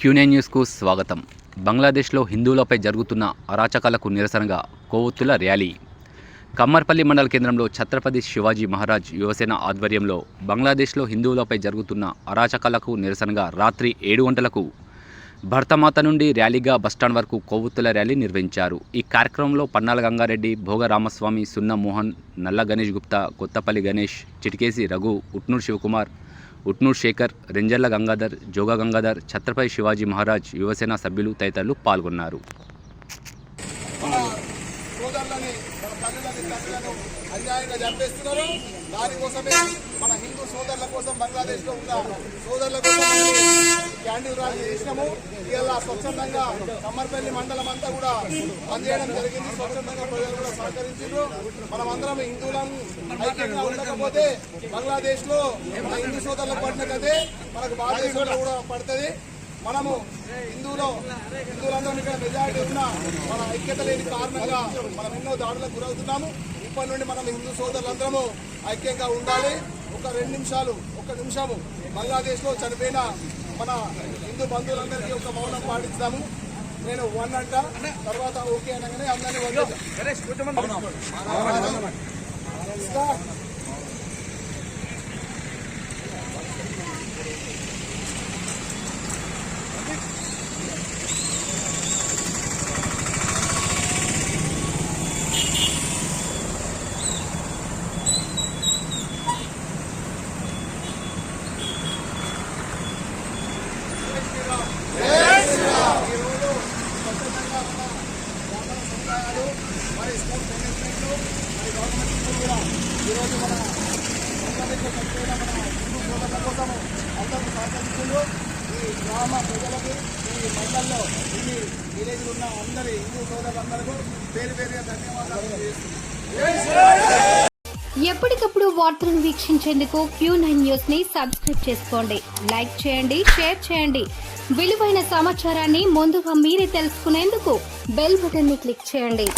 క్యూనే న్యూస్కు స్వాగతం. బంగ్లాదేశ్లో హిందువులపై జరుగుతున్న అరాచకాలకు నిరసనగా కొవ్వొత్తుల ర్యాలీ. కమ్మర్పల్లి మండల కేంద్రంలో ఛత్రపతి శివాజీ మహారాజ్ యువసేన ఆధ్వర్యంలో బంగ్లాదేశ్లో హిందువులపై జరుగుతున్న అరాచకాలకు నిరసనగా రాత్రి ఏడు గంటలకు భర్తమాత నుండి ర్యాలీగా బస్టాండ్ వరకు కొవ్వొత్తుల ర్యాలీ నిర్వహించారు. ఈ కార్యక్రమంలో పన్నాల గంగారెడ్డి భోగ రామస్వామి సున్న మోహన్ నల్ల గణేష్ గుప్తా కొత్తపల్లి గణేష్ చిటికేసి రఘు ఉట్నూరు శివకుమార్ ఉట్నూర్ శేఖర్ రెంజర్ల గంగాధర్ జోగా గంగాధర్ ఛత్రపతి శివాజీ మహారాజ్ యువసేన సభ్యులు తదితరులు పాల్గొన్నారు. అన్యాయంగా చంపేస్తున్నారు. దానికోసమే మన హిందూ సోదరుల కోసం బంగ్లాదేశ్లో ఉన్న సోదరుల కోసం క్యాండిల్ ర్యాలీ చేసినాము. ఇలా స్వచ్ఛందంగా కమ్మర్పల్లి మండలం అంతా కూడా పనిచేయడం జరిగింది. స్వచ్ఛందంగా ప్రజలు సహకరించారు మనమందరం హిందువులం ఐక్యంగా ఉండకపోతే బంగ్లాదేశ్లో మన హిందూ సోదరులకు పడిన కదే మనకు భారతదేశంలో కూడా పడుతుంది. మనము హిందువులో హిందువులందరం ఇక్కడ మెజారిటీ ఉన్న మన ఐక్యత లేని కారణంగా మనం ఎన్నో దాడులకు గురవుతున్నాము. ఇప్పటి నుండి మనం హిందూ సోదరులందరము ఐక్యంగా ఉండాలి. ఒక రెండు నిమిషాలు ఒక నిమిషము బంగ్లాదేశ్లో చనిపోయిన మన హిందూ బంధువులందరికీ ఒక మౌనం పాటిస్తాము. నేను వన్ అంట తర్వాత ఓకే అనగానే అందరినీ వదిలేద్దాం. స్టార్ట్. ఈరోజు స్వచ్ఛందంగా మన గ్రామాల సముదాయాలు మరి స్కూల్ మేనేజ్మెంట్లు మరి గవర్నమెంట్ స్కూల్ కూడా ఈరోజు మన బంగ్లాదేశ్లో చనిపోయిన మన హిందూ సోదరుల కోసము అందరూ సహకరించారు ఈ గ్రామ ప్రజలకి ఈ మండల్లో ఇన్ని విలేజ్లు ఉన్న అందరి హిందూ సోదరులందరికీ పేరు పేరుగా ధన్యవాదాలు తెలియజేస్తున్నాను. ఎప్పటికప్పుడు వార్తలను వీక్షించేందుకు క్యూ నైన్ న్యూస్ని సబ్స్క్రైబ్ చేసుకోండి. లైక్ చేయండి షేర్ చేయండి. విలువైన సమాచారాన్ని ముందుగా మీరే తెలుసుకునేందుకు బెల్ బటన్ని క్లిక్ చేయండి.